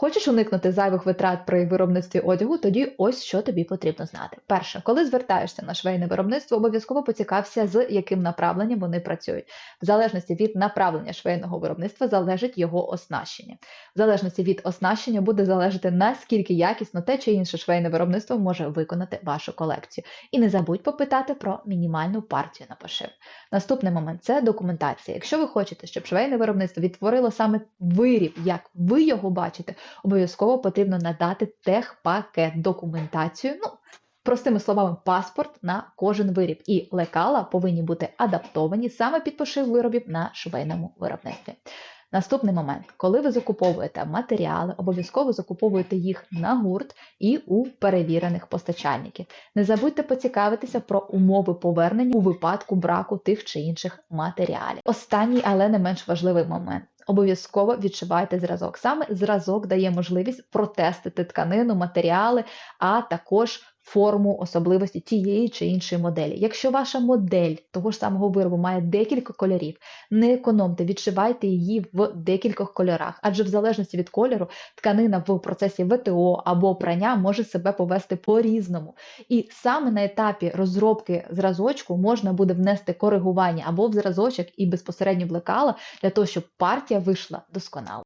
Хочеш уникнути зайвих витрат при виробництві одягу, тоді ось що тобі потрібно знати. Перше, коли звертаєшся на швейне виробництво, обов'язково поцікався, з яким направленням вони працюють. В залежності від направлення швейного виробництва залежить його оснащення. В залежності від оснащення буде залежати наскільки якісно те чи інше швейне виробництво може виконати вашу колекцію. І не забудь попитати про мінімальну партію на пошив. Наступний момент це документація. Якщо ви хочете, щоб швейне виробництво відтворило саме виріб, як ви його бачите, обов'язково потрібно надати техпакет документацію. Ну, Простими словами, паспорт на кожен виріб, і лекала повинні бути адаптовані саме під пошив виробів на швейному виробництві. Наступний момент, коли ви закуповуєте матеріали, обов'язково закуповуєте їх на гурт і у перевірених постачальників. Не забудьте поцікавитися про умови повернення у випадку браку тих чи інших матеріалів. Останній, але не менш важливий момент. Обов'язково відшивайте зразок. Саме зразок дає можливість протестити тканину, матеріали, а також форму особливості тієї чи іншої моделі. Якщо ваша модель того ж самого виробу має декілька кольорів, не економте, відшивайте її в декількох кольорах, адже в залежності від кольору тканина в процесі ВТО або прання може себе повести по-різному. І саме на етапі розробки зразочку можна буде внести коригування або в зразочок і безпосередньо в лекала для того, щоб партія вийшла досконало.